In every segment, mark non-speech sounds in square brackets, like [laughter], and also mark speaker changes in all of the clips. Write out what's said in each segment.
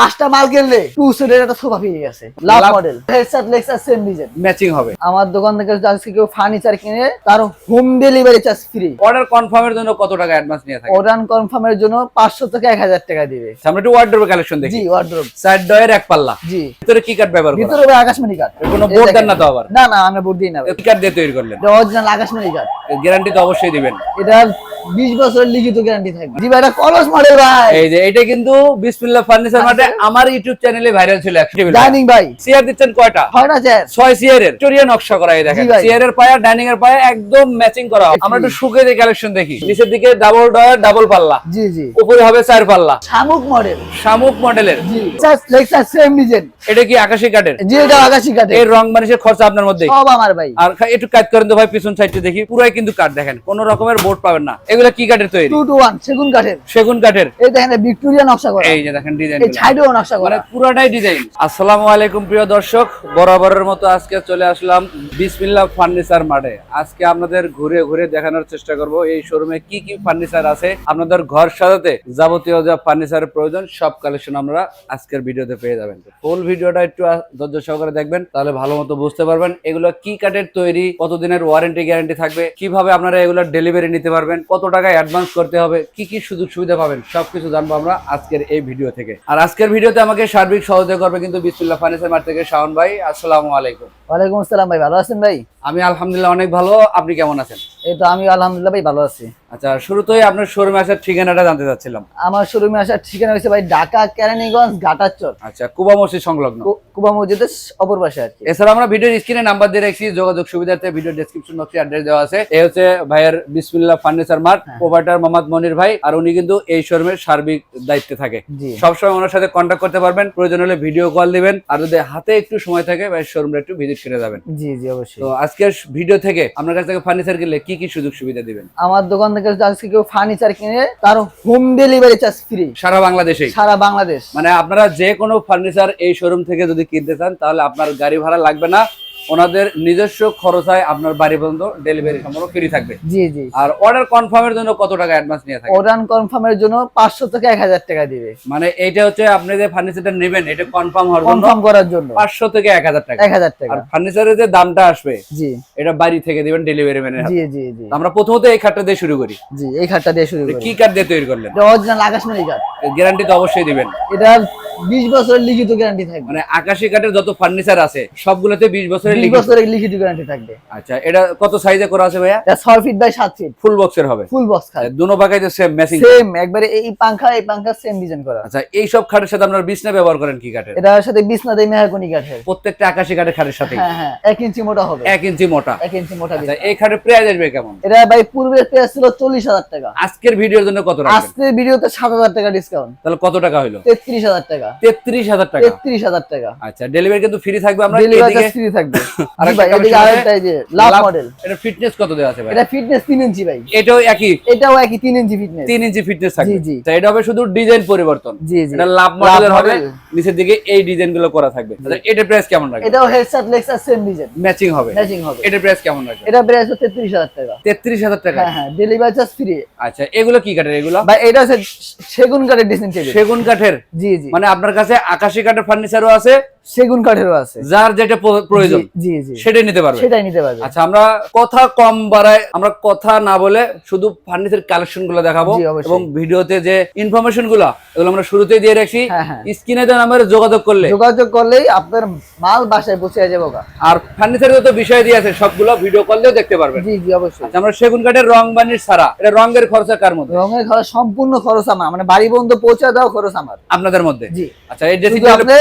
Speaker 1: পাঁচটা মাল কিনলে টু সিটের একটা সোফা পেয়ে গেছে। Love model headset Lexus same design
Speaker 2: matching হবে।
Speaker 1: আমার দোকান থেকে আজকে কেউ ফার্নিচার কিনে তার home delivery charge free
Speaker 2: order কনফার্মের জন্য কত টাকা অ্যাডভান্স নিয়ে থাকে?
Speaker 1: অর্ডার কনফার্মের জন্য পাঁচশো থেকে এক হাজার টাকা দিবে।
Speaker 2: আমরা একটু ওয়ার্ডরোব কালেকশন
Speaker 1: জি
Speaker 2: দেখি
Speaker 1: ওয়ার্ড্রোব
Speaker 2: সাইড ডয়ের এক পাল্লা।
Speaker 1: জি।
Speaker 2: ভিতরে কি কাঠ ব্যবহার করা?
Speaker 1: ভিতরে আকাশমণি কাঠ
Speaker 2: কোনো বোর্ড দেন না তো আবার?
Speaker 1: না না আমরা বোর্ড দিই না।
Speaker 2: কি কাঠ দিয়ে তৈরি করলেন।
Speaker 1: অরিজিনাল আকাশমণি কাঠ
Speaker 2: গ্যারান্টি তো অবশ্যই দিবেন।
Speaker 1: এটা বিশ বছরের লিখিত গ্যারান্টি থাকবে। জি ভাই এটা কলস মডেল ভাই।
Speaker 2: এই যে এটা কিন্তু বিসমিল্লাহ ফার্নিচার মার্টে আমার ইউটিউব চ্যানেলে ভাইরাল ছিল
Speaker 1: ডাইনিং ভাই।
Speaker 2: চেয়ার দিচ্ছেন কয়টা?
Speaker 1: হয় না স্যার
Speaker 2: ছয় চেয়ারের চরিয়া নকশা করা এই দেখেন। চেয়ারের পায়া ডাইনিং এর পায়া একদম ম্যাচিং করা। আমরা একটু শুকে কালেকশন দেখি। নিচের দিকে ডাবল ডয়ার ডাবল পাল্লা।
Speaker 1: জি জি।
Speaker 2: উপরে হবে চার পাল্লা।
Speaker 1: শামুক মডেল
Speaker 2: শামুক মডেলের
Speaker 1: জি। সেম ডিজাইন
Speaker 2: এটা কি আকাশি কাঠের?
Speaker 1: জি এটা আকাশি কাঠের।
Speaker 2: এর রং মানিসের খরচা আপনার মধ্যে
Speaker 1: সব আমার ভাই।
Speaker 2: আর একটু কাজ করেন তো ভাই পিছন সাইডে দেখি। পুরাই কিন্তু কাঠ দেখেন। কোন রকমের বোর্ড পাবেন না। এগুলো কি কাঠের তৈরি?
Speaker 1: টু টু ওয়ান সেগুন কাঠের।
Speaker 2: সেগুন কাঠের।
Speaker 1: এই দেখেন ভিক্টোরিয়া নকশা করা।
Speaker 2: এই যে দেখেন ডিজাইন
Speaker 1: এই নকশা
Speaker 2: মানে
Speaker 1: করা
Speaker 2: পুরাটাই ডিজাইন আসসালামু আলাইকুম প্রিয় দর্শক। বরাবরের মতো আজকে চলে আসলাম বিসমিল্লাহ ফার্নিচার মাঠে। আজকে আপনাদের ঘুরে ঘুরে দেখানোর চেষ্টা করব। এই শোরুমে কি কি ফার্নিচার আছে আপনাদের ঘর সাজাতে যাবতীয় যা ফার্নিচারের প্রয়োজন সব কালেকশন আমরা আজকের ভিডিওতে পেয়ে যাবেন। ফুল ভিডিওটা একটু ধৈর্য সহকারে দেখবেন তাহলে ভালো মতো বুঝতে পারবেন এগুলো কি কাঠের তৈরি কতদিনের ওয়ারেন্টি গ্যারান্টি থাকবে কীভাবে আপনারা এগুলো ডেলিভারি নিতে পারবেন কত টাকা অ্যাডভান্স করতে হবে। কি কি সুযোগ সুবিধা পাবেন সবকিছু জানব আমরা আজকের এই ভিডিও থেকে। আর আজকের ভিডিওতে আমাকে সার্বিক সহযোগিতা করবে কিন্তু বিসমিল্লাহ ফার্নিচার মার্ট থেকে শাওন ভাই আসসালামু আলাইকুম।
Speaker 1: ওয়ালাইকুম আসসালাম ভাই ভালো আছেন ভাই?
Speaker 2: আমি আলহামদুলিল্লাহ অনেক ভালো আপনি কেমন আছেন?
Speaker 1: আমি আলহামদুলিল্লাহ ভাই ভালো আছি।
Speaker 2: আচ্ছা শুরুতেই আপনার শোরুমে আসার ঠিকানাটা জানতে চাচ্ছিলাম।
Speaker 1: আমার শোরুমে আসার ঠিকানা ভাই ঢাকা কেরানীগঞ্জ ঘাটাচর
Speaker 2: আচ্ছা কুবা মসজিদ সংলগ্ন?
Speaker 1: কুবা মসজিদের অপর পাশে আর কি।
Speaker 2: এছাড়া আমরা ভিডিওর স্ক্রিনে নাম্বার দিয়ে রাখছি যোগাযোগ ভিডিও ডেসক্রিপশন বক্সে অ্যাড্রেস দেওয়া আছে। এই হচ্ছে ভাইয়ের বিসমিল্লাহ ফার্নিচার মার্ট
Speaker 1: হ্যাঁ।
Speaker 2: প্রোভাইডার মোহাম্মদ মনির ভাই আর উনি কিন্তু এই শোরুমের সার্বিক দায়িত্বে থাকে। সবসময় ওনার সাথে কন্ট্যাক্ট করতে পারবেন প্রয়োজন হলে ভিডিও কল দিবেন আর যদি হাতে একটু সময় থাকে ভাই শোরুমটা একটু ভিজিট করে যাবেন।
Speaker 1: জি জি অবশ্যই।
Speaker 2: তো আজকের ভিডিও থেকে আপনার কাছ থেকে ফার্নিচার কিনলে কি কি সুযোগ সুবিধা দিবেন?
Speaker 1: আমার দোকান থেকে আজকে কেউ ফার্নিচার কিনে তার হোম ডেলিভারি চার্জ ফ্রি
Speaker 2: সারা বাংলাদেশে
Speaker 1: সারা বাংলাদেশ।
Speaker 2: মানে আপনারা যে কোনো ফার্নিচার এই শোরুম থেকে যদি কিনতে চান তাহলে আপনার গাড়ি ভাড়া লাগবে না। ওনাদের নিজস্ব খরচায় আপনার বাড়ি পর্যন্ত ডেলিভারি সম্পূর্ণ ফ্রি থাকবে।
Speaker 1: জি জি।
Speaker 2: আর অর্ডার কনফার্মের জন্য কত টাকা অ্যাডভান্স নিয়ে থাকে
Speaker 1: অর্ডার কনফার্মের জন্য পাঁচশো থেকে এক হাজার টাকা দিবে।
Speaker 2: মানে এইটা হচ্ছে আপনি যে ফার্নিচারটা নেবেন এটা কনফার্ম হওয়ার জন্য
Speaker 1: কনফার্ম করার জন্য।
Speaker 2: পাঁচশো থেকে এক হাজার টাকা।
Speaker 1: এক হাজার
Speaker 2: আর
Speaker 1: টাকা
Speaker 2: ফার্নিচারের যে দামটা আসবে
Speaker 1: জি।
Speaker 2: এটা বাড়ি থেকে দিবেন ডেলিভারি ম্যানের
Speaker 1: জি জি জি।
Speaker 2: আমরা প্রথমত এই খাটটা দিয়ে শুরু করি।
Speaker 1: জি এই খাটটা দিয়ে শুরু করি।
Speaker 2: কি কাঠ দিয়ে তৈরি করলেন?
Speaker 1: এটা অরিজিনাল আকাশমণি কাঠ
Speaker 2: গ্যারান্টি তো অবশ্যই দিবেন।
Speaker 1: এটা বিশ বছরের লিখিত গ্যারান্টি থাকবে।
Speaker 2: মানে আকাশি কাঠের যত ফার্নিচার আছে সবগুলোতে বিশ বছরের
Speaker 1: বিশ
Speaker 2: লিখিত।
Speaker 1: বছরের লিখিত গ্যারান্টি থাকবে।
Speaker 2: আচ্ছা এটা কত সাইজে করা আছে ভাইয়া?
Speaker 1: এটা ছয় ফিট বাই সাত ফিট
Speaker 2: ফুল বক্সের হবে?
Speaker 1: ফুল বক্স খাট।
Speaker 2: দুনো পাকায় যে সেম ম্যাচিং
Speaker 1: সেম একবারে এই পাংখা এই পাংখা সেম ডিজাইন করা।
Speaker 2: আচ্ছা এই সব খাটের সাথে আপনারা বিছনা ব্যবহার করেন কি কাঠের?
Speaker 1: এটার সাথে বিছনা দেয় মেহাগনি কাঠের।
Speaker 2: প্রত্যেকটা আকাশি কাঠের খাটের সাথে
Speaker 1: হ্যাঁ হ্যাঁ এক ইঞ্চি মোটা হবে।
Speaker 2: এক ইঞ্চি মোটা।
Speaker 1: এক ইঞ্চি মোটা
Speaker 2: আচ্ছা এই খাটের প্রাইস আসবে কেমন?
Speaker 1: এটা ভাই পূর্বের প্রাইস ছিল চল্লিশ হাজার টাকা।
Speaker 2: আজকের ভিডিওর জন্য কত রাখবেন?
Speaker 1: আজকের ভিডিওতে সাত হাজার টাকা ডিসকাউন্ট
Speaker 2: তাহলে কত টাকা হলো
Speaker 1: তেত্রিশ হাজার টাকা।
Speaker 2: তেত্রিশ হাজার টাকা।
Speaker 1: তেত্রিশ হাজার টাকা।
Speaker 2: আচ্ছা ডেলিভারি কিন্তু ফ্রি থাকবে আমরা
Speaker 1: ডেলিভারি ফ্রি থাকবে। [laughs]
Speaker 2: আরেকটা
Speaker 1: ভাই এদিকে আরেকটা যে লাভ
Speaker 2: লাভ-
Speaker 1: মডেল
Speaker 2: এটা ফিটনেস কত দেওয়া আছে ভাই?
Speaker 1: এটা ফিটনেস তিন ইঞ্চি ভাই।
Speaker 2: এটাও একই?
Speaker 1: এটাও একই তিন ইঞ্চি ফিটনেস
Speaker 2: তিন ইঞ্চি ফিটনেস থাকবে।
Speaker 1: জি, জি।
Speaker 2: এটা হবে শুধু ডিজাইন পরিবর্তন।
Speaker 1: জি জি।
Speaker 2: এটা লাভ মডেলের হবে নিচের দিকে এই ডিজাইনগুলো করা থাকবে। আচ্ছা এটার প্রাইস কেমন রাখবে
Speaker 1: এটাও headset Lexus same design
Speaker 2: matching হবে।
Speaker 1: ম্যাচিং হবে।
Speaker 2: এটার প্রাইস কেমন রাখবে
Speaker 1: এটা প্রাইস হচ্ছে তেত্রিশ হাজার টাকা। হ্যাঁ হ্যাঁ ডেলিভারি চার্জ ফ্রি
Speaker 2: আচ্ছা এগুলো কি কাঠের এগুলো?
Speaker 1: ভাই এটা হচ্ছে সেগুন কাঠের ড্রেসিং
Speaker 2: সেগুন কাঠের?
Speaker 1: জি জি।
Speaker 2: মানে আপনার কাছে আকাশি কাঠের ফার্নিচারও আছে।
Speaker 1: সেগুন কাঠেরও আছে।
Speaker 2: যার যেটা প্রয়োজন।
Speaker 1: জি জি।
Speaker 2: সেটাই নিতে পারবে।
Speaker 1: সেটাই নিতে পারবে।
Speaker 2: আচ্ছা আমরা কথা কম বাড়ায় আমরা কথা না বলে শুধু ফার্নিচার কালেকশনগুলো দেখাবো এবং ভিডিওতে যে ইনফরমেশনগুলো এগুলো আমরা শুরুতেই দিয়ে রাখছি।
Speaker 1: হ্যাঁ, হ্যাঁ।
Speaker 2: স্ক্রিনে দেওয়া নাম্বারে যোগাযোগ করলে।
Speaker 1: যোগাযোগ করলেই আপনার মাল বাসায় পৌঁছে যাব।
Speaker 2: আর ফার্নিচার যত বিষয় দিয়ে আছে সবগুলো ভিডিও দিয়েও দেখতে পারবেন।
Speaker 1: জি জি অবশ্যই।
Speaker 2: আচ্ছা আমরা সেগুন কাঠের রং বানির ছাড়া এটা রঙের খরচা কার মধ্যে?
Speaker 1: রঙের ঘর সম্পূর্ণ খরচ আমার মানে বাড়ি পর্যন্ত পৌঁছে দেওয়া খরচ আমার।
Speaker 2: আপনাদের মধ্যে?
Speaker 1: জি।
Speaker 2: আচ্ছা এই ড্রেসিং
Speaker 1: আপনি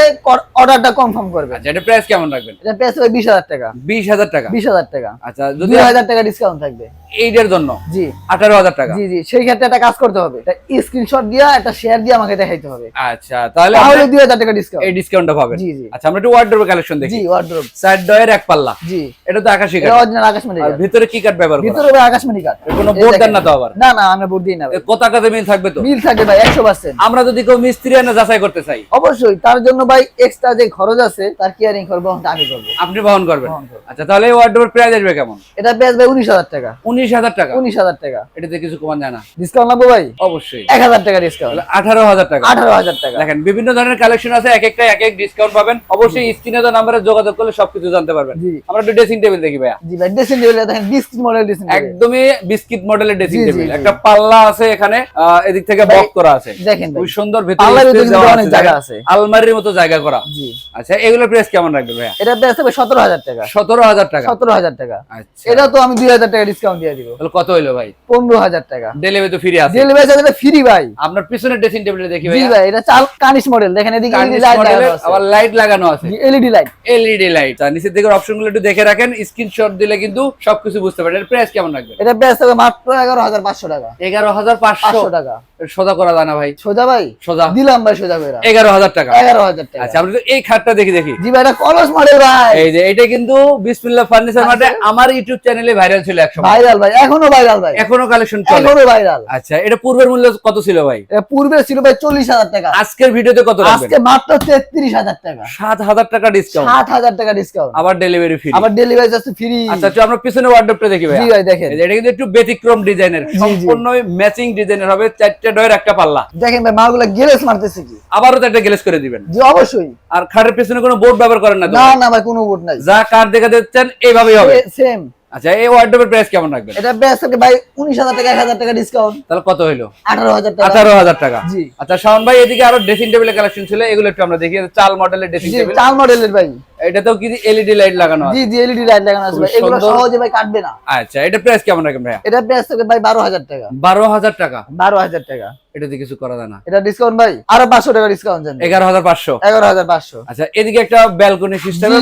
Speaker 1: অর্ডারটা কনফার্ম করবে
Speaker 2: আচ্ছা এটা প্রাইস কেমন রাখবেন?
Speaker 1: এটা প্রাইস হবে বিশ হাজার টাকা।
Speaker 2: বিশ হাজার টাকা।
Speaker 1: বিশ হাজার টাকা।
Speaker 2: আচ্ছা যদি
Speaker 1: দুই হাজার টাকা ডিসকাউন্ট থাকবে।
Speaker 2: এইটার জন্য?
Speaker 1: জি।
Speaker 2: আঠারো হাজার টাকা।
Speaker 1: জি জি সেই ক্ষেত্রে একটা কাজ করতে হবে। স্ক্রিনশট দিয়ে একটা শেয়ার দিয়ে আমাকে দেখাইতে হবে।
Speaker 2: আচ্ছা তাহলে
Speaker 1: তাহলে দুই হাজার টাকা ডিসকাউন্ট
Speaker 2: এই ডিসকাউন্টটা পাবেন।
Speaker 1: জি, জি।
Speaker 2: আচ্ছা আমরা একটু ওয়ার্ডরোব কালেকশন দেখি।
Speaker 1: জি ওয়ার্ড্রোব
Speaker 2: সাইড ডয়ের এক পাল্লা।
Speaker 1: জি।
Speaker 2: এটা তো আকাশি
Speaker 1: এটা
Speaker 2: কাঠ
Speaker 1: অরিজিনাল আকাশমণি
Speaker 2: আর। ভিতরে কি কাঠ ব্যবহার করা?
Speaker 1: ভিতরে আকাশমণি কাঠ
Speaker 2: কোনো বোর্ড দেন না তো আবার?
Speaker 1: না না আমরা বোর্ড দিই না
Speaker 2: কত টাকাতে মিল থাকবে তো?
Speaker 1: মিল থাকে ভাই একশো পার্সেন্ট
Speaker 2: আমরা যদি কেউ মিস্ত্রি এনে যাচাই করতে চাই।
Speaker 1: অবশ্যই তার জন্য ভাই এক্সট্রা যে খরচ আছে তার কেয়ারিং করব আমি করব।
Speaker 2: আপনি বহন করবেন। আচ্ছা তাহলে ওয়ার্ডরোবের প্রাইস আসবে কেমন?
Speaker 1: এটা পেঁয়াজ ভাই উনিশ হাজার টাকা।
Speaker 2: উনিশ উনিশ হাজার টাকা।
Speaker 1: উনিশ হাজার টাকা।
Speaker 2: এটাতে কিছু কমান যায় না।
Speaker 1: ডিসকাউন্ট লাগবো ভাই?
Speaker 2: অবশ্যই।
Speaker 1: এক হাজার টাকা ডিসকাউন্ট
Speaker 2: আঠারো হাজার টাকা।
Speaker 1: আঠারো হাজার টাকা।
Speaker 2: দেখেন বিভিন্ন ধরনের কালেকশন আছে এক একটা এক এক ডিসকাউন্ট পাবেন অবশ্যই স্ক্রিনে তো নাম্বারে যোগাযোগ করলে সবকিছু জানতে পারবেন। আমরা একটু ড্রেসিং টেবিল দেখি ভাইয়া।
Speaker 1: জি ভাই ড্রেসিং টেবিল দেখেন ডিস্ক মডেল ড্রেসিং
Speaker 2: একদমই বিস্কিট মডেলের ড্রেসিং টেবিল একটা পাল্লা আছে এখানে এদিক থেকে বক করা আছে।
Speaker 1: দেখেন
Speaker 2: খুব সুন্দর ভেতরে
Speaker 1: জায়গা আছে।
Speaker 2: আলমারির মতো জায়গা করা।
Speaker 1: জি।
Speaker 2: আচ্ছা এগুলোর প্রাইস কেমন রাখবে ভাইয়া?
Speaker 1: এটা হবে সতেরো হাজার টাকা।
Speaker 2: সতেরো হাজার টাকা।
Speaker 1: সতেরো হাজার টাকা।
Speaker 2: আচ্ছা।
Speaker 1: এটা তো আমি দুই হাজার টাকা ডিসকাউন্ট দিয়ে দিব।
Speaker 2: তাহলে কত হইল ভাই?
Speaker 1: পনেরো হাজার টাকা।
Speaker 2: ডেলিভারি তো ফ্রি আছে।
Speaker 1: ডেলিভারি ফ্রি ভাই।
Speaker 2: আপনার পিছনের ড্রেসিং টেবিলে দেখি
Speaker 1: জি ভাই এটা চাল কানিশ মডেল দেখেন এদিকে
Speaker 2: কার্নিশ
Speaker 1: লাইট
Speaker 2: আবার লাইট লাগানো আছে।
Speaker 1: এলইডি লাইট
Speaker 2: এলইডি লাইট আর নিচের দিকের অপশনগুলো একটু দেখে রাখেন। স্ক্রিনশট দিলে কিন্তু সবকিছু বুঝতে পারেন এর প্রাইস কেমন রাখবেন
Speaker 1: এটা বেচতে হবে মাত্র এগারো হাজার পাঁচশো টাকা।
Speaker 2: এগারো হাজার পাঁচশো?
Speaker 1: পাঁচশো টাকা।
Speaker 2: সোজা করা যায় না ভাই।
Speaker 1: সোজা ভাই?
Speaker 2: সোজা।
Speaker 1: দিলাম ভাই সোজা করে
Speaker 2: এগারো হাজার টাকা।
Speaker 1: এগারো হাজার টাকা।
Speaker 2: আচ্ছা আমরা তো এই খাটটা দেখি দেখি।
Speaker 1: জি ভাই এটা কলস মডেল ভাই।
Speaker 2: এই যে এটা কিন্তু বিসমিল্লাহ ফার্নিচার মার্টে আমার ইউটিউব চ্যানেলে ভাইরাল ছিল একসময়
Speaker 1: ভাইরাল ভাই এখনও ভাইরাল ভাই।
Speaker 2: এখনও কালেকশন চলে?
Speaker 1: এখনও ভাইরাল
Speaker 2: আচ্ছা এটা পূর্বের মূল্য কত ছিল ভাই?
Speaker 1: পূর্বে ছিল ভাই চল্লিশ হাজার টাকা।
Speaker 2: আজকের ভিডিওতে কত রাখবেন?
Speaker 1: আজকে মাত্র টাকা।
Speaker 2: টাকা ডিসকাউন্ট
Speaker 1: টাকা ডিসকাউন্ট
Speaker 2: আবার ডেলিভারি ফ্রি
Speaker 1: আবার ডেলিভারি চার্জ ফ্রি
Speaker 2: আচ্ছা তো আমরা পিছনে ওয়ার্ডরোবটা দেখি ভাই
Speaker 1: জি ভাই দেখেন।
Speaker 2: এটা কিন্তু একটু ব্যতিক্রম ডিজাইনের। সম্পূর্ণ ম্যাচিং ডিজাইনের হবে চারটে ডয়ের একটা পাল্লা।
Speaker 1: দেখেন ভাই মালগুলা গ্যারেজ মারতেছে কি?
Speaker 2: আবারও তো একটা গ্লেস করে দিবেন।
Speaker 1: জি অবশ্যই।
Speaker 2: আর খাটের পিছনে কোনো বোর্ড ব্যবহার করেন না
Speaker 1: না না ভাই কোনো বোর্ড নাই।
Speaker 2: যা কার দেখা দিচ্ছেন এইভাবেই হবে।
Speaker 1: সেম
Speaker 2: আচ্ছা এই ওয়ার্ডরোবের প্রাইস কেমন রাখবেন?
Speaker 1: এটা প্রাইস থাকে ভাই উনিশ হাজার টাকা এক হাজার টাকা ডিসকাউন্ট
Speaker 2: তাহলে কত
Speaker 1: আঠারো হাজার টাকা।
Speaker 2: আঠারো হাজার টাকা।
Speaker 1: জি।
Speaker 2: আচ্ছা শাওন ভাই এদিকে আরও ড্রেসিং টেবিলের কালেকশন ছিল এগুলো একটু আমরা দেখি চাল মডেলের ড্রেসিং টেবিল
Speaker 1: চাল মডেলের ভাই।
Speaker 2: এটাতেও কি এলইডি লাইট লাগানো আছে?
Speaker 1: জি জি এলইডি লাইট লাগানো আছে ভাই। এগুলো সহজে ভাই কাটবে না।
Speaker 2: আচ্ছা এটা প্রাইস কেমন রাখেন ভাইয়া?
Speaker 1: এটা থাকে ভাই বারো হাজার টাকা।
Speaker 2: বারো হাজার টাকা?
Speaker 1: বারো হাজার টাকা।
Speaker 2: এটাতে কিছু করা যায় না।
Speaker 1: এটা ডিসকাউন্ট ভাই? আরও পাঁচশো টাকা ডিসকাউন্ট
Speaker 2: এগারো হাজার পাঁচশো। আচ্ছা এদিকে একটা ব্যালকনি সিস্টেমের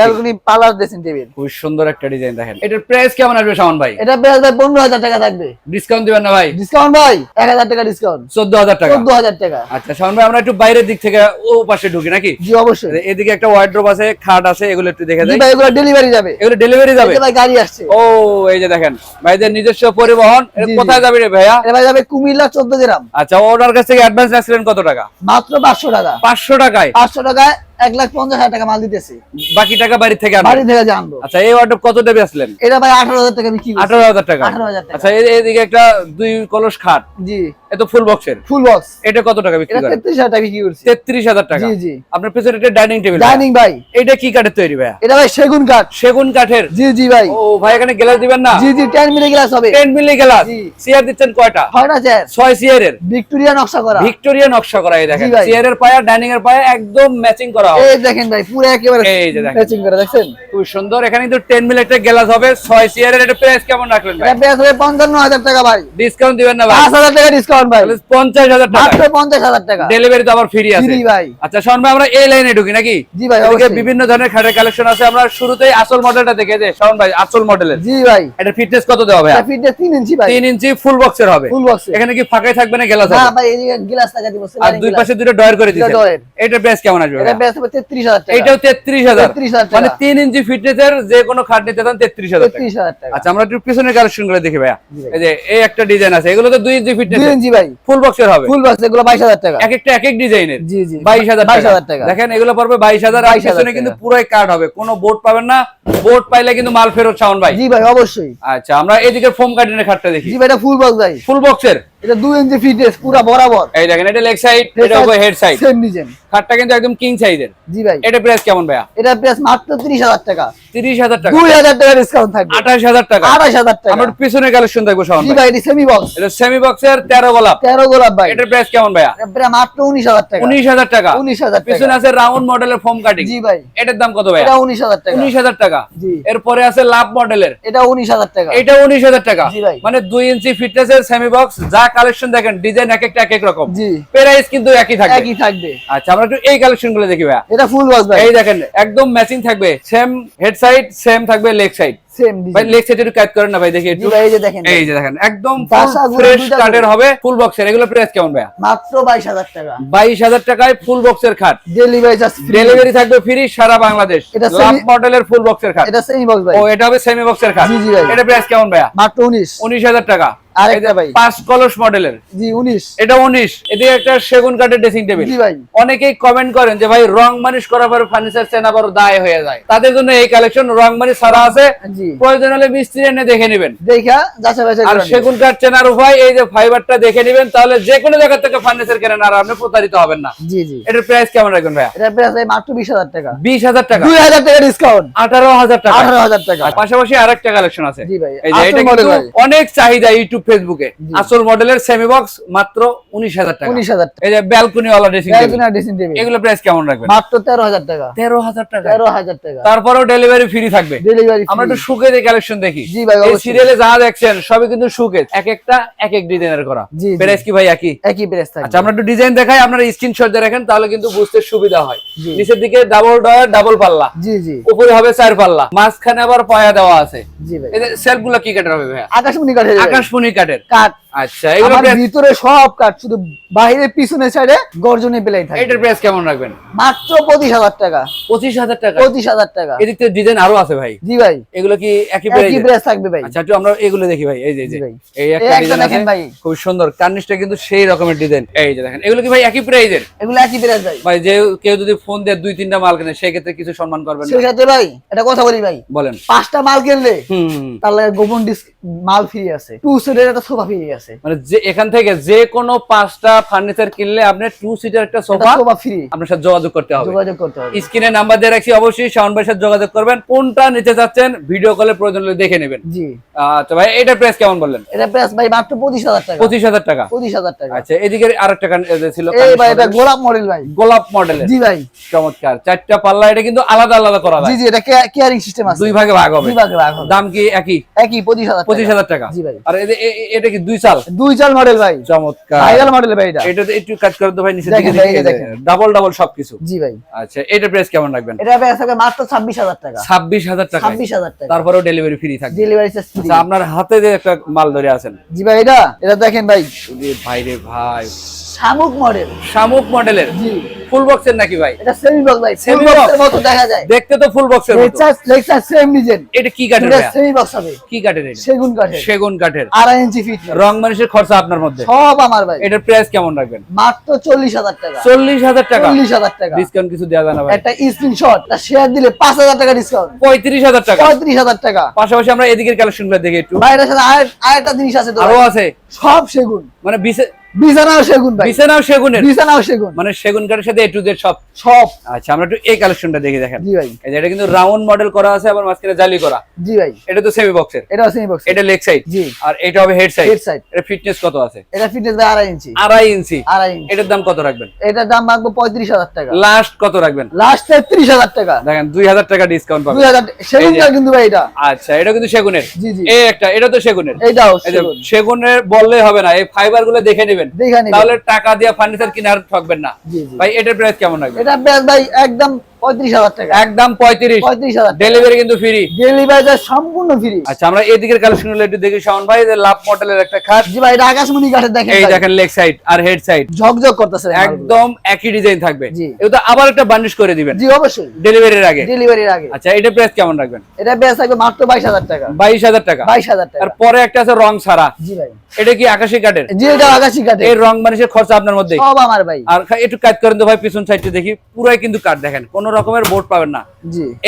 Speaker 1: ব্যালকনি ড্রেসিং টেবিল
Speaker 2: খুব সুন্দর একটা ডিজাইন দেখেন। এটার প্রাইস কেমন আসবে শাওন ভাই?
Speaker 1: এটা বেস্ট ভাই পনেরো হাজার টাকা থাকবে।
Speaker 2: ডিসকাউন্ট দিবেন না ভাই?
Speaker 1: ডিসকাউন্ট ভাই এক হাজার টাকা ডিসকাউন্ট
Speaker 2: চোদ্দ হাজার টাকা।
Speaker 1: চোদ্দ হাজার টাকা।
Speaker 2: আচ্ছা শাওন ভাই আমরা একটু বাইরের দিক থেকে ও পাশে ঢুকি নাকি?
Speaker 1: জি অবশ্যই।
Speaker 2: এদিকে একটা ওয়ার্ড্রোব আছে খাট আছে এগুলো একটু দেখে দেয়
Speaker 1: ভাই এগুলো ডেলিভারি যাবে।
Speaker 2: এগুলো ডেলিভারি যাবে?
Speaker 1: ভাই গাড়ি আসছে।
Speaker 2: ও এই যে দেখেন ভাইদের নিজস্ব পরিবহন। কোথায় যাবে রে ভাইয়া?
Speaker 1: এটা ভাই যাবে কুমিল্লা চোদ্দ গ্রাম।
Speaker 2: আচ্ছা ওনার কাছ থেকে অ্যাডভান্স রাখছিলেন কত টাকা?
Speaker 1: মাত্র পাঁচশো টাকা।
Speaker 2: পাঁচশো টাকায়?
Speaker 1: পাঁচশো টাকায় এক লাখ পঞ্চাশ হাজার টাকা মাল দিতেছি।
Speaker 2: বাকি টাকা বাড়ি থেকে
Speaker 1: বাড়ি থেকে জানব
Speaker 2: আচ্ছা এই ওয়ার্ডরোব কত দেবে আসলেন?
Speaker 1: এটা ভাই আঠারো হাজার টাকা বিক্রি
Speaker 2: আঠারো হাজার টাকা।
Speaker 1: আঠারো হাজার টাকা।
Speaker 2: আচ্ছা এইদিকে একটা দুই কলস খাট।
Speaker 1: জি।
Speaker 2: এত ফুল বক্সের
Speaker 1: ফুল বক্স
Speaker 2: এটা কত টাকা বিক্রি
Speaker 1: এটা
Speaker 2: করেন?
Speaker 1: টাকা বিক্রি করছি।
Speaker 2: টাকা।
Speaker 1: জি জি।
Speaker 2: আপনার পেছনে একটা ডাইনিং টেবিল
Speaker 1: ডাইনিং ভাই।
Speaker 2: এটা কি কাঠের তৈরি ভাইয়া?
Speaker 1: এটা ভাই সেগুন কাঠ।
Speaker 2: সেগুন কাঠের?
Speaker 1: জি জি ভাই।
Speaker 2: ও ভাই এখানে গ্লাস দিবেন না?
Speaker 1: জি জি টেন মিলি গ্লাস হবে।
Speaker 2: Ten milli glass. চেয়ার দিচ্ছেন কয়টা?
Speaker 1: হয় না স্যার
Speaker 2: ছয় চেয়ারের
Speaker 1: ভিক্টোরিয়া নকশা করা।
Speaker 2: ভিক্টোরিয়া নকশা করা এই দেখেন।
Speaker 1: ভাই।
Speaker 2: চেয়ারের পায়া ডাইনিং এর পায়া একদম ম্যাচিং করা হবে।
Speaker 1: এই দেখেন ভাই পুরো একেবারে
Speaker 2: এই যে দেখেন।
Speaker 1: ম্যাচিং করে দেখছেন?
Speaker 2: খুব সুন্দর। এখানে কিন্তু টেন মিলি একটা গ্লাস হবে ছয় চেয়ারের এটা প্রাইস কেমন রাখলেন ভাই?
Speaker 1: এটা বেশ হবে পঞ্চান্ন হাজার টাকা ভাই।
Speaker 2: ডিসকাউন্ট দিবেন না ভাই?
Speaker 1: পাঁচ হাজার টাকা ডিসকাউন্ট ভাই
Speaker 2: তাহলে পঞ্চাশ হাজার টাকা।
Speaker 1: মাত্র পঞ্চাশ হাজার টাকা।
Speaker 2: ডেলিভারি তো আবার ফ্রি আছে।
Speaker 1: ফ্রি ভাই।
Speaker 2: আচ্ছা শোন ভাই আমরা এই লাইনে ঢুকি নাকি?
Speaker 1: জি ভাই,
Speaker 2: এদিকে বিভিন্ন ধরনের খাটের কালেকশন আছে। আমরা শুরুতেই আসল মডেলটা দেখে যে ভাই আসল মডেলের
Speaker 1: জি ভাই।
Speaker 2: এটা ফিটনেস কত দেওয়া ভাই?
Speaker 1: এটা ফিটনেস তিন ইঞ্চি ভাই।
Speaker 2: তিন ইঞ্চি ফুল বক্সের হবে।
Speaker 1: ফুল বক্স
Speaker 2: এখানে কি ফাঁকাই থাকবে না গ্লাস
Speaker 1: না ভাই এই গ্লাস টাকা দিব
Speaker 2: আর দুই পাশে দুটো ডয়ার করে এটা কেমন আসবে
Speaker 1: এটা? হবে টাকা।
Speaker 2: এটাও
Speaker 1: 33,000
Speaker 2: মানে তিন ইঞ্চি ফিটনেসের যে কোনো খাট নিতে চান তেত্রিশ হাজার টাকা।
Speaker 1: হাজার
Speaker 2: আচ্ছা আমরা একটু পিছনের কালেকশনগুলো দেখি ভাইয়া।
Speaker 1: ভাই।
Speaker 2: এই যে এই একটা ডিজাইন আছে। এগুলো তো দুই ইঞ্চি ফিটনেস
Speaker 1: ইঞ্চি ভাই।
Speaker 2: ফুল বক্সের হবে।
Speaker 1: ফুল বক্স এগুলো বাইশ হাজার টাকা।
Speaker 2: এক একটা এক এক ডিজাইনের।
Speaker 1: জি জি।
Speaker 2: বাইশ হাজার
Speaker 1: বাইশ
Speaker 2: টাকা
Speaker 1: হাজার টাকা।
Speaker 2: দেখেন এগুলো পড়বে আর
Speaker 1: 22,000
Speaker 2: পিছনে কিন্তু
Speaker 1: টাকা।
Speaker 2: পুরোই কার্ড হবে। কোনো বোর্ড পাবেন না। বোর্ড পাইলে কিন্তু মাল ফেরত ভাই।
Speaker 1: জি ভাই অবশ্যই।
Speaker 2: আচ্ছা আমরা এদিকে ফোম কাটিনে খাটটা দেখি।
Speaker 1: জি ভাই এটা ফুল বক্স ভাই।
Speaker 2: ফুল বক্সের
Speaker 1: এটা দুই ইঞ্চি ফিটনেস পুরো বরাবর
Speaker 2: এই দেখেন এটা লেগ সাইড এটা হেড সাইড
Speaker 1: সেম ডিজাইন
Speaker 2: খাটটা কিন্তু একদম কিং সাইজের
Speaker 1: জি ভাই
Speaker 2: এটা প্রাইস কেমন ভাইয়া
Speaker 1: এটা প্রাইস মাত্র তিরিশ হাজার টাকা
Speaker 2: তিরিশ হাজার টাকা
Speaker 1: দুই হাজার টাকা ডিসকাউন্ট থাকবে
Speaker 2: আঠাশ হাজার টাকা
Speaker 1: আঠাশ হাজার টাকা
Speaker 2: আমরা পিছনের কালেকশন
Speaker 1: জি
Speaker 2: ভাই
Speaker 1: এটি সেমি বক্স
Speaker 2: এটা সেমি বক্সের তেরো গোলাপ
Speaker 1: তেরো গোলাপ ভাই
Speaker 2: এটার প্রাইস কেমন ভাইয়া
Speaker 1: এটা মাত্র উনিশ হাজার টাকা
Speaker 2: উনিশ হাজার টাকা
Speaker 1: উনিশ হাজার
Speaker 2: পিছনে আছে রাউন্ড মডেলের ফোম কাটিং
Speaker 1: জি ভাই
Speaker 2: এটার দাম কত ভাইয়া
Speaker 1: এটা উনিশ হাজার টাকা
Speaker 2: উনিশ হাজার টাকা
Speaker 1: জি
Speaker 2: এরপরে আছে লাভ মডেলের
Speaker 1: এটা উনিশ হাজার টাকা
Speaker 2: এটা উনিশ হাজার টাকা
Speaker 1: জি ভাই।
Speaker 2: মানে দুই ইঞ্চি ফিটনেস এর সেমি বক্স যা কালেকশন দেখেন ডিজাইন এক একটা এক এক রকম।
Speaker 1: জি।
Speaker 2: প্রাইস কিন্তু একই থাকবে।
Speaker 1: একই থাকবে।
Speaker 2: আচ্ছা আমরা একটু এই কালেকশনগুলো দেখি ভাই
Speaker 1: এটা ফুল বক্স ভাই।
Speaker 2: এই দেখেন একদম ম্যাচিং থাকবে। সেম হেড সাইড সেম থাকবে লেগ সাইড
Speaker 1: সেম
Speaker 2: ভাই
Speaker 1: ডিজাইন
Speaker 2: লেগ সাইড একটু কাট করেন না ভাই দেখি একটু।
Speaker 1: এই যে দেখেন।
Speaker 2: এই যে দেখেন একদম ফ্রেশ কাটের হবে ফুল বক্সের এগুলো প্রাইস কেমন ভাইয়া?
Speaker 1: মাত্র বাইশ হাজার টাকা।
Speaker 2: বাইশ হাজার টাকায় ফুল বক্সের খাট।
Speaker 1: ডেলিভারি জাস্ট
Speaker 2: ডেলিভারি থাকবে ফ্রি সারা বাংলাদেশ। লাভ মডেলের ফুল বক্সের খাট।
Speaker 1: এটা সেমি বক্স ভাই।
Speaker 2: ও এটা হবে সেমি বক্সের খাট।
Speaker 1: জি, জি ভাই।
Speaker 2: এটা প্রাইস কেমন ভাইয়া?
Speaker 1: মাত্র উনিশ।
Speaker 2: উনিশ হাজার টাকা।
Speaker 1: আরেকটা ভাই।
Speaker 2: পাঁচ কলস মডেলের
Speaker 1: জি উনিশ।
Speaker 2: এটা এদিকে একটা সেগুন কাঠের ড্রেসিং টেবিল
Speaker 1: জি ভাই।
Speaker 2: অনেকেই কমেন্ট করেন যে ভাই রং মানিশ করার পরে ফার্নিচার চেনা বড় দায় হয়ে যায়। তাদের জন্য এই কালেকশন রং মানিশ সারা আছে।
Speaker 1: জি।
Speaker 2: প্রয়োজন হলে মিস্ত্রি এনে দেখে নেবেন।
Speaker 1: দেখা যাচাই বাছাই
Speaker 2: আর সেগুন এই যে ফাইবারটা দেখে নেবেন তাহলে যে কোনো জায়গা থেকে ফার্নিচার কেনেন আর আপনি প্রতারিত হবেন না।
Speaker 1: জি জি।
Speaker 2: এটার প্রাইস কেমন রাখবেন
Speaker 1: প্রাইস ভাই মাত্র বিশ হাজার টাকা।
Speaker 2: বিশ হাজার টাকা।
Speaker 1: দুই হাজার টাকা ডিসকাউন্ট
Speaker 2: আঠারো হাজার টাকা।
Speaker 1: আঠারো হাজার টাকা।
Speaker 2: পাশাপাশি আরেকটা কালেকশন আছে।
Speaker 1: জি ভাই।
Speaker 2: এই যে এটা কিন্তু অনেক চাহিদা ইউটিউব ফেসবুকে আসল মডেলের সেমি বক্স মাত্র উনিশ হাজার টাকা।
Speaker 1: উনিশ হাজার টাকা।
Speaker 2: এই যে ব্যালকনি ওয়ালা ড্রেসিং
Speaker 1: একজনের ড্রেসিং টেবিল
Speaker 2: এগুলো প্রাইস কেমন রাখবেন?
Speaker 1: মাত্র তেরো হাজার টাকা।
Speaker 2: তেরো হাজার টাকা।
Speaker 1: তেরো হাজার টাকা।
Speaker 2: তারপরেও ডেলিভারি ফ্রি থাকবে।
Speaker 1: ডেলিভারি
Speaker 2: আমরা একটু সুকেজ কালেকশন দেখি।
Speaker 1: জি ভাই,
Speaker 2: এই সিরিয়ালে যা দেখছেন সবই কিন্তু সুকেজ। এক একটা এক এক ডিজাইনের করা। প্রাইস কি ভাই একই?
Speaker 1: একই প্রাইস থাকবে।
Speaker 2: আচ্ছা আমরা একটু ডিজাইন দেখাই আপনারা স্ক্রিনশট দিয়ে রাখেন তাহলে কিন্তু বুঝতে সুবিধা হয়। নিচের দিকে ডাবল ডয়ার ডাবল পাল্লা।
Speaker 1: জি জি।
Speaker 2: উপরে হবে চার পাল্লা। মাঝখানে আবার পায়া দেওয়া আছে।
Speaker 1: জি ভাই।
Speaker 2: এদের সেলফগুলো কি কাঠের হবে ভাইয়া?
Speaker 1: আকাশমণি কাঠের
Speaker 2: আকাশমণি কাঠের।
Speaker 1: কাঠ।
Speaker 2: আচ্ছা এগুলো
Speaker 1: ভিতরে সব কাঠ শুধু বাইরে পিছনে সাইডে গর্জনে পেলাই থাকে।
Speaker 2: এটার প্রাইস কেমন রাখবেন?
Speaker 1: মাত্র পঁচিশ হাজার টাকা।
Speaker 2: পঁচিশ হাজার টাকা।
Speaker 1: পঁচিশ হাজার টাকা।
Speaker 2: এদিক থেকে ডিজাইন আরও আছে ভাই।
Speaker 1: জি ভাই।
Speaker 2: এগুলো কি একই
Speaker 1: একই
Speaker 2: প্রাইস
Speaker 1: প্রাইস থাকবে ভাই।
Speaker 2: আচ্ছা একটু আমরা এগুলো দেখি ভাই এই যে এই যে।
Speaker 1: জি ভাই।
Speaker 2: এই
Speaker 1: এই
Speaker 2: একটা
Speaker 1: একটা
Speaker 2: ডিজাইন আছে
Speaker 1: ভাই।
Speaker 2: খুব সুন্দর। কার্নিশটা কিন্তু সেই রকমের ডিজাইন এই যে দেখেন এগুলো কি ভাই একই প্রাইজের?
Speaker 1: এগুলো একই প্রাইস ভাই।
Speaker 2: ভাই যে কেউ যদি ফোন দিয়ে দুই তিনটা মাল কেনে সেই ক্ষেত্রে কিছু সম্মান করবেন না?
Speaker 1: সেক্ষেত্রে ভাই এটা কথা বলি ভাই।
Speaker 2: বলেন।
Speaker 1: পাঁচটা মাল কিনলে। তার লাগে গোপন মাল ফ্রি আছে। টু সিটের একটা সোফা ফ্রি আছে।
Speaker 2: মানে যে এখান থেকে যে কোনো পাঁচটা ফার্নিচার কিনলে আপনি টু সিটার একটা
Speaker 1: একটা
Speaker 2: সোফা
Speaker 1: সোফা ফ্রি
Speaker 2: আপনার সাথে যোগাযোগ করতে হবে।
Speaker 1: যোগাযোগ করতে হবে।
Speaker 2: স্ক্রিনে নাম্বার দিয়ে রাখছি অবশ্যই শাওন ভাইয়ের সাথে যোগাযোগ করবেন। কোনটা নিতে চাচ্ছেন ভিডিও কলে প্রয়োজন হলে দেখে নেবেন।
Speaker 1: জি।
Speaker 2: আচ্ছা ভাই এটার প্রাইস কেমন বললেন?
Speaker 1: এটা প্রাইস ভাই মাত্র পঁচিশ হাজার টাকা।
Speaker 2: পঁচিশ হাজার টাকা।
Speaker 1: পঁচিশ হাজার টাকা।
Speaker 2: আচ্ছা এদিকে আরেকটা কান- ছিল
Speaker 1: এই ভাই এটা গোলাপ মডেল ভাই।
Speaker 2: গোলাপ মডেলের
Speaker 1: জি ভাই।
Speaker 2: চমৎকার। চারটা পাল্লা এটা কিন্তু আলাদা আলাদা করা
Speaker 1: জি জি এটা কেয়ারিং সিস্টেম আছে।
Speaker 2: দুই ভাগে ভাগ হবে।
Speaker 1: দুই ভাগে ভাগ হবে।
Speaker 2: দাম কি একই?
Speaker 1: একই পঁচিশ হাজার
Speaker 2: পঁচিশ হাজার টাকা।
Speaker 1: জি ভাই।
Speaker 2: আর এটা কি দুই চাল?
Speaker 1: দুই চাল মডেল ভাই।
Speaker 2: চমৎকার।
Speaker 1: ভাইরাল মডেল ভাই এটা।
Speaker 2: এটা একটু কাজ করে তো ভাই নিচে দিকে। ডাবল ডাবল সবকিছু।
Speaker 1: জি ভাই।
Speaker 2: আচ্ছা এটা প্রাইস কেমন রাখবেন?
Speaker 1: এটা প্রাইস থাকবে মাত্র ছাব্বিশ হাজার টাকা।
Speaker 2: ছাব্বিশ হাজার টাকা।
Speaker 1: ছাব্বিশ হাজার টাকা।
Speaker 2: তারপরেও ডেলিভারি ফ্রি থাকবে।
Speaker 1: ডেলিভারি চার্জ ফ্রি
Speaker 2: আপনার হাতে যে একটা মাল ধরে আছেন।
Speaker 1: জি ভাই এটা এটা দেখেন ভাই।
Speaker 2: ভাই রে ভাই।
Speaker 1: শামুক মডেল
Speaker 2: শামুক মডেলের
Speaker 1: জি।
Speaker 2: ফুল বক্সের নাকি ভাই?
Speaker 1: এটা সেমি বক্স ভাই সেমি বক্সের মতো দেখা যায়।
Speaker 2: দেখতে তো ফুল বক্সের মতো।
Speaker 1: লেকচার লেকচার সেম ডিজাইন
Speaker 2: এটা কি কাঠের
Speaker 1: এটা সেমি বক্স হবে।
Speaker 2: কি কাঠের এটা?
Speaker 1: সেগুন কাঠের।
Speaker 2: সেগুন কাঠের।
Speaker 1: আড়াই ইঞ্চি ফিট
Speaker 2: রং মানুষের খরচা আপনার মধ্যে?
Speaker 1: সব আমার ভাই।
Speaker 2: এটার প্রাইস কেমন রাখবেন?
Speaker 1: মাত্র চল্লিশ হাজার টাকা।
Speaker 2: চল্লিশ হাজার টাকা?
Speaker 1: চল্লিশ হাজার টাকা।
Speaker 2: ডিসকাউন্ট কিছু দেওয়া যায় না ভাই।
Speaker 1: একটা স্ক্রিনশট শেয়ার দিলে পাঁচ হাজার টাকা ডিসকাউন্ট
Speaker 2: পঁয়ত্রিশ হাজার টাকা?
Speaker 1: পঁয়ত্রিশ হাজার টাকা।
Speaker 2: পাশাপাশি আমরা এদিকের কালেকশনগুলো দেখি একটু।
Speaker 1: ভাই এটার সাথে আরেকটা জিনিস আছে আরও
Speaker 2: আছে।
Speaker 1: সব সেগুন।
Speaker 2: মানে বিছে-
Speaker 1: বিছানাও সেগুন ভাই।
Speaker 2: বিছানাও সেগুনের?
Speaker 1: বিছানাও সেগুন।
Speaker 2: মানে সেগুন কাঠের সাথে এ টু জেড সব?
Speaker 1: সব।
Speaker 2: আচ্ছা আমরা একটু এই কালেকশনটা দেখি দেখেন।
Speaker 1: জি ভাই।
Speaker 2: এটা কিন্তু রাউন্ড মডেল করা আছে আবার মাঝখানে জালি করা।
Speaker 1: জি ভাই।
Speaker 2: এটা তো সেমি বক্সের
Speaker 1: এটাও সেমি বক্স
Speaker 2: এটা লেগ সাইড
Speaker 1: জি।
Speaker 2: আর এটা হবে হেড সাইড
Speaker 1: হেড সাইড
Speaker 2: এটা ফিটনেস কত আছে?
Speaker 1: এটা ফিটনেস ভাই আড়াই ইঞ্চি।
Speaker 2: আড়াই ইঞ্চি।
Speaker 1: আড়াই ইঞ্চি।
Speaker 2: এটার দাম কত রাখবেন?
Speaker 1: এটার দাম মাগবো পঁয়ত্রিশ হাজার টাকা।
Speaker 2: লাস্ট কত রাখবেন?
Speaker 1: লাস্ট তেত্রিশ হাজার টাকা।
Speaker 2: দেখেন দুই হাজার টাকা ডিসকাউন্ট পাবেন।
Speaker 1: দুই হাজার সেগুন কাঠ কিন্তু ভাই এটা।
Speaker 2: আচ্ছা এটা কিন্তু সেগুনের।
Speaker 1: জি জি।
Speaker 2: এই একটা এটা তো সেগুনের। সেগুনের বললে হবে না এই ফাইবারগুলো দেখে নেবেন।
Speaker 1: নিবেন।
Speaker 2: তাহলে টাকা দিয়ে ফার্নিচার কিনে আর ঠকবেন না। ভাই এটার প্রাইস কেমন হবে
Speaker 1: এটা ভাই একদম পঁয়ত্রিশ হাজার টাকা।
Speaker 2: একদম পঁয়ত্রিশ।
Speaker 1: পঁয়ত্রিশ হাজার
Speaker 2: ডেলিভারি কিন্তু ফ্রি
Speaker 1: ডেলিভারি সম্পূর্ণ ফ্রি
Speaker 2: আচ্ছা আমরা এদিকের কালেকশনগুলো একটু দেখি শাওন ভাই লাভ মডেলের একটা খাট।
Speaker 1: জি ভাই এটা আকাশমণি কাঠের দেখেন
Speaker 2: এই দেখেন লেগ সাইড আর হেড সাইড
Speaker 1: ঝকঝক করতেছে একদম
Speaker 2: একদম একই ডিজাইন থাকবে। এটা আবার একটা বার্নিশ করে দিবেন।
Speaker 1: জি অবশ্যই।
Speaker 2: ডেলিভারির আগে।
Speaker 1: ডেলিভারির আগে।
Speaker 2: আচ্ছা এটা প্রাইস কেমন রাখবেন?
Speaker 1: এটা বেশ থাকবে মাত্র বাইশ হাজার টাকা।
Speaker 2: বাইশ হাজার টাকা।
Speaker 1: বাইশ হাজার
Speaker 2: আর
Speaker 1: টাকা
Speaker 2: পরে একটা আছে রং ছাড়া।
Speaker 1: জি ভাই।
Speaker 2: এটা কি আকাশি কাঠের?
Speaker 1: জি এটা আকাশি কাঠে
Speaker 2: এই রং বানিশের খরচা আপনার মধ্যে
Speaker 1: সব আমার ভাই।
Speaker 2: আর একটু কাজ করেন তো ভাই পিছন সাইডটা দেখি। পুরাই কিন্তু কাঠ দেখেন। কোন রকমের বোর্ড পাবেন না।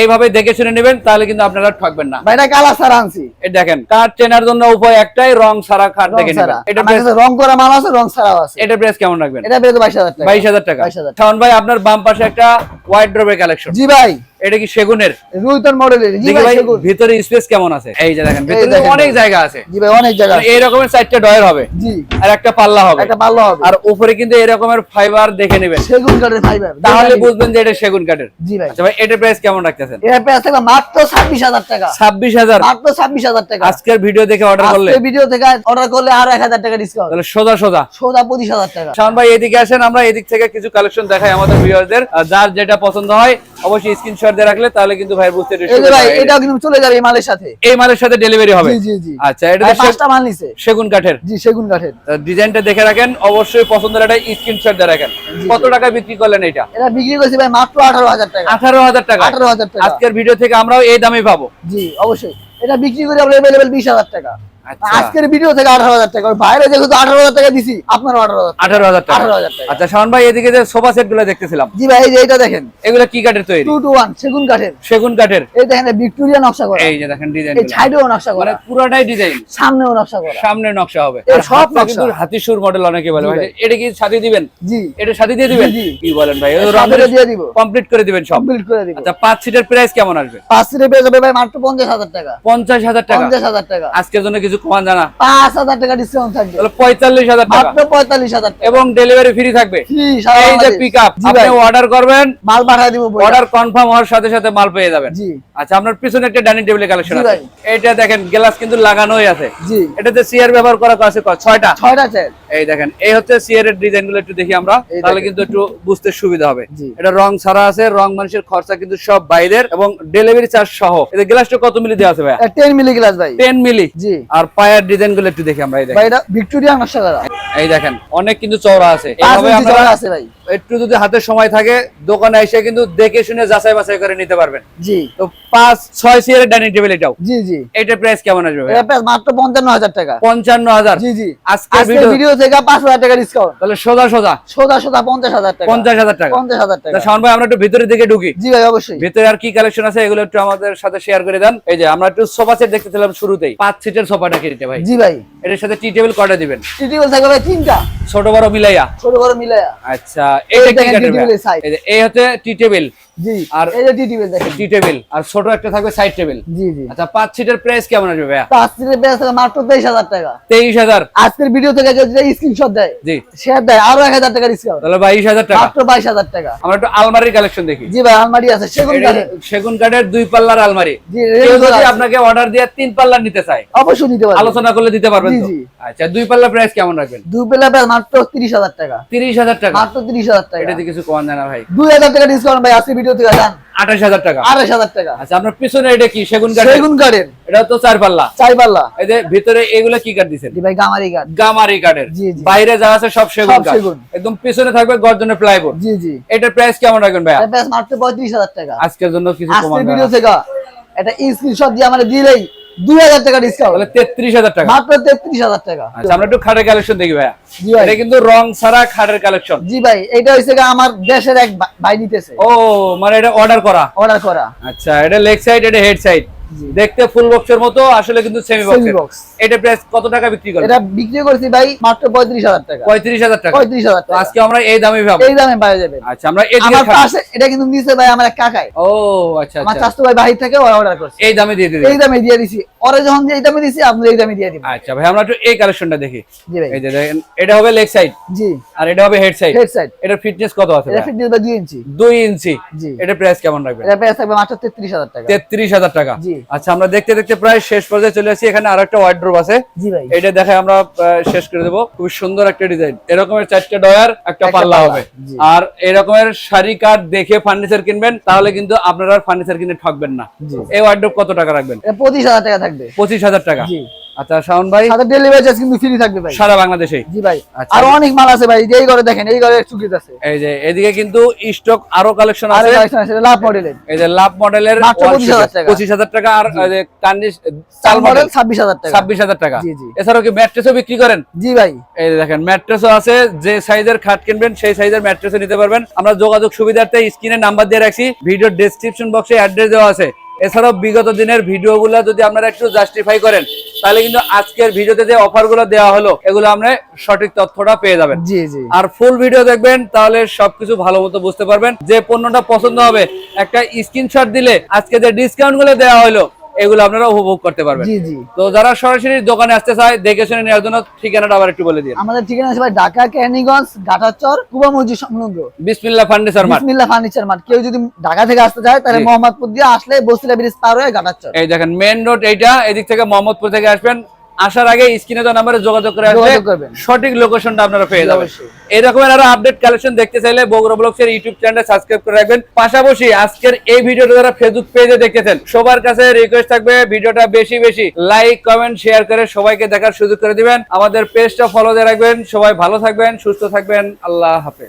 Speaker 2: এইভাবে দেখে শুনে নেবেন তাহলে কিন্তু আপনারা ঠকবেন না।
Speaker 1: এটা কালা সারা আনছি।
Speaker 2: এই দেখেন কাঠ চেনার জন্য উপায় একটাই রং ছাড়া কাঠ
Speaker 1: রং
Speaker 2: দেখে এটা
Speaker 1: রং করা মাল আছে রং ছাড়াও আছে।
Speaker 2: এটা প্রাইস কেমন রাখবেন?
Speaker 1: এটা বাইশ হাজার টাকা।
Speaker 2: বাইশ হাজার টাকা।
Speaker 1: 22,000
Speaker 2: শাওন ভাই আপনার বাম পাশে একটা হোয়াইট ড্রপের কালেকশন
Speaker 1: জি ভাই।
Speaker 2: এটা কি সেগুনের?
Speaker 1: রুইতন মডেলের। জি ভাই সেগুন।
Speaker 2: ভিতরে স্পেস কেমন আছে? এই যে দেখেন ভিতরে অনেক জায়গা আছে।
Speaker 1: জি ভাই অনেক জায়গা
Speaker 2: মানে এই রকমের চারটা ডয়ের হবে।
Speaker 1: জি।
Speaker 2: আর একটা পাল্লা হবে।
Speaker 1: একটা ভালো হবে।
Speaker 2: আর উপরে কিন্তু এরকমের ফাইবার দেখে নেবেন।
Speaker 1: সেগুন কাঠের ফাইবার
Speaker 2: তাহলে বুঝবেন যে এটা সেগুন কাঠের
Speaker 1: জি ভাই।
Speaker 2: আচ্ছা ভাই এটার প্রাইস কেমন রাখতেছেন?
Speaker 1: এর প্রাইস থাকবে মাত্র ছাব্বিশ হাজার টাকা।
Speaker 2: ছাব্বিশ হাজার?
Speaker 1: মাত্র ছাব্বিশ হাজার টাকা।
Speaker 2: আজকের ভিডিও দেখে অর্ডার করলে
Speaker 1: আজকের ভিডিও থেকে অর্ডার করলে আরও এক হাজার টাকা ডিসকাউন্ট
Speaker 2: তাহলে সোজা সোজা।
Speaker 1: সোজা পঁচিশ হাজার টাকা।
Speaker 2: শান ভাই এদিকে আসেন আমরা এদিক থেকে কিছু কালেকশন দেখাই আমাদের ভিউয়ারদের যার যেটা পছন্দ হয় অবশ্যই স্ক্রিনশট দিয়ে রাখলে তাহলে কিন্তু ভাই বুঝতে।
Speaker 1: এটাও কিন্তু চলে যাবে এই মালের সাথে।
Speaker 2: এই মালের সাথে ডেলিভারি হবে।
Speaker 1: জি জি জি।
Speaker 2: আচ্ছা এটা
Speaker 1: পাঁচটা মাল নিছে।
Speaker 2: সেগুন কাঠের।
Speaker 1: জি সেগুন কাঠের।
Speaker 2: ডিজাইনটা দেখে রাখেন অবশ্যই পছন্দের একটা স্ক্রিনশট দিয়ে রাখেন। কত টাকা বিক্রি করলেন এটা?
Speaker 1: এটা বিক্রি করছি ভাই মাত্র আঠারো হাজার টাকা।
Speaker 2: আঠারো হাজার টাকা।
Speaker 1: আঠারো হাজার টাকা।
Speaker 2: আজকের ভিডিও থেকে আমরাও এই দামে পাবো।
Speaker 1: জি অবশ্যই। এটা বিক্রি করে আমরা বিশ হাজার টাকা। আজকের ভিডিও থেকে আঠারো হাজার টাকা। বাইরে যেহেতু আঠারো হাজার টাকা দিছি আপনার আঠারো হাজার
Speaker 2: আঠারো হাজার টাকা।
Speaker 1: আঠারো হাজার টাকা।
Speaker 2: আচ্ছা শাওন ভাই এদিকে যে সোফা সেটগুলো দেখতেছিলাম।
Speaker 1: জি ভাই এই যে এটা দেখেন।
Speaker 2: এগুলো কি কাঠের তৈরি?
Speaker 1: টু টু ওয়ান সেগুন কাঠের।
Speaker 2: সেগুন কাঠের।
Speaker 1: এই দেখেন ভিক্টোরিয়া নকশা করা।
Speaker 2: এই যে দেখেন ডিজাইন
Speaker 1: এই সাইডেও নকশা
Speaker 2: মানে পুরোটাই ডিজাইন
Speaker 1: সামনেও নকশা করা।
Speaker 2: সামনে নকশা হবে। আর
Speaker 1: সব নকশা।
Speaker 2: হাতিসুর মডেল অনেকে বলে। ভাই। এটা কি সাথে দিবেন?
Speaker 1: জি।
Speaker 2: এটা সাথে দিয়ে দিবেন?
Speaker 1: জি।
Speaker 2: কি বলেন ভাই?
Speaker 1: দিয়ে দিব।
Speaker 2: কমপ্লিট করে দিবেন সব।
Speaker 1: কমপ্লিট করে দিব।
Speaker 2: আচ্ছা পাঁচ সিটের প্রাইস কেমন আসবে?
Speaker 1: পাঁচ সিটে পেয়ে যাবে ভাই মাত্র পঞ্চাশ হাজার টাকা।
Speaker 2: পঞ্চাশ হাজার টাকা।
Speaker 1: পঞ্চাশ হাজার টাকা।
Speaker 2: আজকের জন্য কিছু কমান জানা?
Speaker 1: পাঁচ হাজার টাকা ডিসকাউন্ট থাকবে।
Speaker 2: তাহলে পঁয়তাল্লিশ হাজার টাকা।
Speaker 1: পঁয়তাল্লিশ হাজার
Speaker 2: এবং ডেলিভারি ফ্রি থাকবে। এই যে পিক আপ আপনি অর্ডার করবেন
Speaker 1: মাল পাঠিয়ে দিব
Speaker 2: অর্ডার কনফার্ম হওয়ার সাথে সাথে মাল পেয়ে যাবেন। আচ্ছা আপনার পিছনে একটা ডাইনিং টেবিলের কালেকশন আছে। এটা দেখেন গ্লাস কিন্তু লাগানোই আছে। এটাতে সিয়ার ব্যবহার করা আছে ছয়টা।
Speaker 1: ছয়টা চেয়ার
Speaker 2: এই দেখেন এই হচ্ছে সিয়ার এর ডিজাইনগুলো একটু দেখি আমরা। তাহলে কিন্তু একটু বুঝতে সুবিধা হবে। এটা রং ছাড়া আছে রং মানুষের খরচা কিন্তু সব বাইরের। এবং ডেলিভারি চার্জ সহ। এই গ্লাসটা কত মিলি দেওয়া আছে ভাই
Speaker 1: টেন মিলি গ্লাস ভাই।
Speaker 2: Ten milli.
Speaker 1: জি।
Speaker 2: আর পায়ের ডিজাইনগুলো একটু দেখি আমরা এই দেখেন।
Speaker 1: এটা ভিক্টোরিয়া নকশা করা
Speaker 2: এই দেখেন অনেক কিন্তু চওড়া আছে।
Speaker 1: পাঁচ
Speaker 2: এইভাবে আপনারা
Speaker 1: আছে ভাই।
Speaker 2: একটু যদি হাতে সময় থাকে দোকানে এসে কিন্তু দেখে শুনে যাচাই বাছাই করে নিতে পারবেন।
Speaker 1: জি।
Speaker 2: তো পাঁচ ছয় সিয়ারের ডাইনিং টেবিল এটাও।
Speaker 1: জি জি।
Speaker 2: এটার প্রাইস কেমন আসবে ভাই
Speaker 1: এটা প্রায় মাত্র পঞ্চান্ন হাজার টাকা।
Speaker 2: পঞ্চান্ন হাজার।
Speaker 1: জি জি।
Speaker 2: আজকের ভিডিও
Speaker 1: থেকে পাঁচ হাজার টাকা ডিসকাউন্ট
Speaker 2: তাহলে সোজা সোজা।
Speaker 1: সোজা সোজা পঞ্চাশ হাজার টাকা।
Speaker 2: পঞ্চাশ হাজার টাকা।
Speaker 1: পঞ্চাশ হাজার টাকা।
Speaker 2: তা শাওন ভাই আমরা একটু ভিতরের দিকে ঢুকি।
Speaker 1: জি ভাই অবশ্যই।
Speaker 2: ভিতরে আর কি কালেকশন আছে এগুলো একটু আমাদের সাথে শেয়ার করে দেন। এই যে আমরা একটু সোফা সেট দেখতেছিলাম শুরুতেই। পাঁচ সিটের সোফাটা কিনতে ভাই।
Speaker 1: জি ভাই।
Speaker 2: এটার সাথে টি টেবিল কটা দিবেন?
Speaker 1: টিটিবল থাকবে ভাই তিনটা।
Speaker 2: ছোট বড় মিলাইয়া?
Speaker 1: ছোট বড় মিলাইয়া।
Speaker 2: আচ্ছা এটা কি যে এই হচ্ছে টি টেবিল
Speaker 1: জি।
Speaker 2: আর
Speaker 1: এই যে টিটিবল দেখেন।
Speaker 2: টি টেবিল আর ছোট একটা থাকবে সাইড টেবিল
Speaker 1: জি জি।
Speaker 2: আচ্ছা পাঁচ সিটের প্রাইস কেমন আসবে ভাইয়া?
Speaker 1: পাঁচ সিটের বেশ মাত্র তেইশ হাজার টাকা।
Speaker 2: তেইশ হাজার।
Speaker 1: আজকের ভিডিও থেকে যদি স্ক্রিনশট দেয়
Speaker 2: জি।
Speaker 1: শেয়ার দেয় আরও এক হাজার টাকা ডিসকাউন্ট
Speaker 2: তাহলে বাইশ হাজার টাকা।
Speaker 1: মাত্র বাইশ হাজার টাকা।
Speaker 2: আমরা একটু আলমারির কালেকশন দেখি।
Speaker 1: জি ভাই আলমারি আছে সেগুন কাঠের
Speaker 2: সেগুন কাঠের দুই পাল্লার আলমারি।
Speaker 1: জি
Speaker 2: কেউ যদি আপনাকে অর্ডার দিয়ে তিন পাল্লার নিতে চায়
Speaker 1: অবশ্যই নিতে পারবেন।
Speaker 2: আলোচনা করলে দিতে পারবেন তো? আচ্ছা দুই পাল্লা প্রাইস কেমন রাখবেন?
Speaker 1: দুই বেলা বেশ মাত্র তিরিশ হাজার টাকা।
Speaker 2: তিরিশ হাজার টাকা।
Speaker 1: মাত্র তিরিশ হাজার টাকা।
Speaker 2: এটাতে কিছু কমান যায় না ভাই।
Speaker 1: দুই হাজার টাকা ডিসকাউন্ট ভাই আজকে ভিডিও থেকে
Speaker 2: আঠাশ হাজার টাকা।
Speaker 1: আড়াইশ হাজার টাকা।
Speaker 2: আচ্ছা আপনার পিছনে এটা কি? সেগুন কাঠ
Speaker 1: সেগুন কাঠের।
Speaker 2: এটা তো চার পাল্লা।
Speaker 1: চার পাল্লা।
Speaker 2: এই যে ভিতরে এগুলো কি কাঠ
Speaker 1: জি ভাই গামারি কাঠ।
Speaker 2: গামারি কাঠের। বাইরে যা আছে সব সেগুন কাঠ।
Speaker 1: সেগুন।
Speaker 2: একদম পিছনে থাকবে গর্জনের প্লাইবোর্ড
Speaker 1: জি জি।
Speaker 2: এটার প্রাইস কেমন রাখবেন ভাইয়া?
Speaker 1: এটা বেশ মাত্র পঁয়ত্রিশ হাজার টাকা।
Speaker 2: আজকের জন্য কিছু কমান
Speaker 1: আজকের ভিডিও থেকে। এটা স্ক্রিনশট দিয়ে আমাদের দিলেই দুই হাজার টাকা ডিসকাউন্ট
Speaker 2: তেত্রিশ হাজার টাকা।
Speaker 1: মাত্র তেত্রিশ হাজার টাকা।
Speaker 2: আচ্ছা আমরা একটু খাটের কালেকশন দেখি ভাইয়া। এটা কিন্তু রং ছাড়া খাটের কালেকশন
Speaker 1: জি ভাই এটা হচ্ছে আমার দেশের এক ভাই নিতেছে।
Speaker 2: ও মানে এটা অর্ডার করা।
Speaker 1: অর্ডার করা।
Speaker 2: আচ্ছা এটা লেগ সাইড এটা হেড সাইড। দেখতে ফুল বক্সের মতো আসলে কিন্তু সেমি বক্স এটা প্রাইস কত টাকা বিক্রি করবে
Speaker 1: এটা বিক্রি করছি ভাই মাত্র পঁয়ত্রিশ হাজার টাকা।
Speaker 2: পঁয়ত্রিশ হাজার টাকা।
Speaker 1: পঁয়ত্রিশ হাজার
Speaker 2: তো
Speaker 1: টাকা।
Speaker 2: আজকে আমরা এই দামে পাবো।
Speaker 1: এই দামে পাওয়া যাবে।
Speaker 2: আচ্ছা আমরা এদিকে
Speaker 1: আমার পাশে এটা কিন্তু নিচে ভাই আমার কাকাই।
Speaker 2: ও আচ্ছা আচ্ছা।
Speaker 1: আমার চাস্তু ভাই বাহির থেকে অর্ডার করছে।
Speaker 2: এই দামে দিয়ে দিবেন।
Speaker 1: এই দামে দিয়ে দিছি। ওরে যখন যে এই দামে দিছি আপনি এই দামে দিয়ে দিবেন
Speaker 2: আচ্ছা ভাই আমরা একটু এই কালেকশনটা দেখি।
Speaker 1: জি ভাই।
Speaker 2: এই যে দেখেন এটা হবে লেগ সাইড
Speaker 1: জি।
Speaker 2: আর এটা হবে হেড সাইড
Speaker 1: হেড সাইড
Speaker 2: এটার ফিটনেস কত আছে
Speaker 1: এটা ফিটনেস ভাই দুই ইঞ্চি।
Speaker 2: দুই ইঞ্চি।
Speaker 1: জি।
Speaker 2: এটা প্রাইস কেমন রাখবেন?
Speaker 1: এটা প্রাইস থাকবে মাত্র তেত্রিশ হাজার টাকা।
Speaker 2: তেত্রিশ হাজার টাকা।
Speaker 1: জি।
Speaker 2: আচ্ছা আমরা দেখতে দেখতে প্রায় শেষ পর্যায়ে চলে আসি। এখানে আর একটা ওয়ার্ড্রোব আছে এটা দেখে আমরা শেষ করে দেবো। খুবই সুন্দর একটা ডিজাইন এরকমের চারটে ডয়ার একটা পাল্লা হবে। আর এরকমের শাড়ি কাঠ দেখে ফার্নিচার কিনবেন তাহলে কিন্তু আপনারা ফার্নিচার কিনে ঠকবেন না। এই ওয়ার্ড্রোব কত টাকা রাখবেন?
Speaker 1: পঁচিশ হাজার টাকা থাকবে।
Speaker 2: পঁচিশ হাজার টাকা। আচ্ছা শাওন ভাই?
Speaker 1: সাথে ডেলিভারি চার্জ কিন্তু ফ্রি থাকবে ভাই।
Speaker 2: সারা বাংলাদেশে
Speaker 1: জি ভাই।
Speaker 2: আচ্ছা।
Speaker 1: আর অনেক মাল আছে ভাই এই ঘরে দেখেন এই ঘরে চুকিত আছে।
Speaker 2: এই যে এদিকে কিন্তু স্টক আরও কালেকশন আছে।
Speaker 1: কালেকশন আছে লাভ মডেলের
Speaker 2: এই যে লাভ মডেলের
Speaker 1: 25,000 টাকা।
Speaker 2: আর এই যে কার্নিশ
Speaker 1: চাল মডেল
Speaker 2: মডেল
Speaker 1: ছাব্বিশ হাজার টাকা।
Speaker 2: ছাব্বিশ হাজার টাকা।
Speaker 1: জি, জি।
Speaker 2: এছাড়াও কি ম্যাট্রেসও বিক্রি করেন?
Speaker 1: জি ভাই।
Speaker 2: এই দেখেন ম্যাট্রেসও আছে যে সাইজের খাট কিনবেন সেই সাইজের ম্যাট্রেসও নিতে পারবেন। আমরা যোগাযোগ সুবিধার্থে স্ক্রিনে নাম্বার দিয়ে রাখছি ভিডিও ডেসক্রিপশন বক্সে অ্যাড্রেস দেওয়া আছে। এছাড়াও বিগত দিনের ভিডিওগুলো যদি আপনারা একটু জাস্টিফাই করেন তাহলে কিন্তু আজকের ভিডিওতে যে অফারগুলো দেওয়া হলো এগুলো আমরা সঠিক তথ্যটা পেয়ে যাবেন।
Speaker 1: জি জি।
Speaker 2: আর ফুল ভিডিও দেখবেন তাহলে সবকিছু ভালো মতো বুঝতে পারবেন যে পণ্যটা পছন্দ হবে। একটা স্ক্রিনশট দিলে আজকে যে ডিসকাউন্টগুলো দেওয়া হলো এগুলো আপনারা উপভোগ করতে পারবেন।
Speaker 1: জি জি।
Speaker 2: তো যারা সরাসরি দোকানে আসতে চায় দেখে শুনে নেওয়ার জন্য ঠিকানাটা আবার একটু বলে দিন।
Speaker 1: আমাদের ঠিকানা আছে ভাই ঢাকা কেরানীগঞ্জ ঘাটাচর কুবা মসজিদ সংলগ্ন।
Speaker 2: Bismillah furniture mart
Speaker 1: Bismillah furniture mart কেউ যদি ঢাকা থেকে আসতে চায় তাহলে। মোহাম্মদপুর দিয়ে আসলে বসিলা ব্রিজ পার হয়ে ঘাটাচর।
Speaker 2: এই দেখেন মেইন রোড এইটা এদিক থেকে মোহাম্মদপুর থেকে আসবেন। আসার আগে স্ক্রিনে তো নাম্বারে যোগাযোগ করে
Speaker 1: করবেন।
Speaker 2: সঠিক লোকেশনটা আপনারা পেয়ে যাবেন। রকমের আরও আপডেট কালেকশন দেখতে চাইলে বগুড়া ব্লগস এর ইউটিউব চ্যানেল সাবস্ক্রাইব করে রাখবেন। পাশাপাশি আজকের এই ভিডিওটা যারা ফেসবুক পেজে দেখতেছেন সবার কাছে রিকোয়েস্ট থাকবে ভিডিওটা বেশি বেশি লাইক কমেন্ট শেয়ার করে সবাইকে দেখার সুযোগ করে দিবেন। আমাদের পেজটা ফলো দিয়ে রাখবেন। সবাই ভালো থাকবেন সুস্থ থাকবেন। আল্লাহ হাফেজ।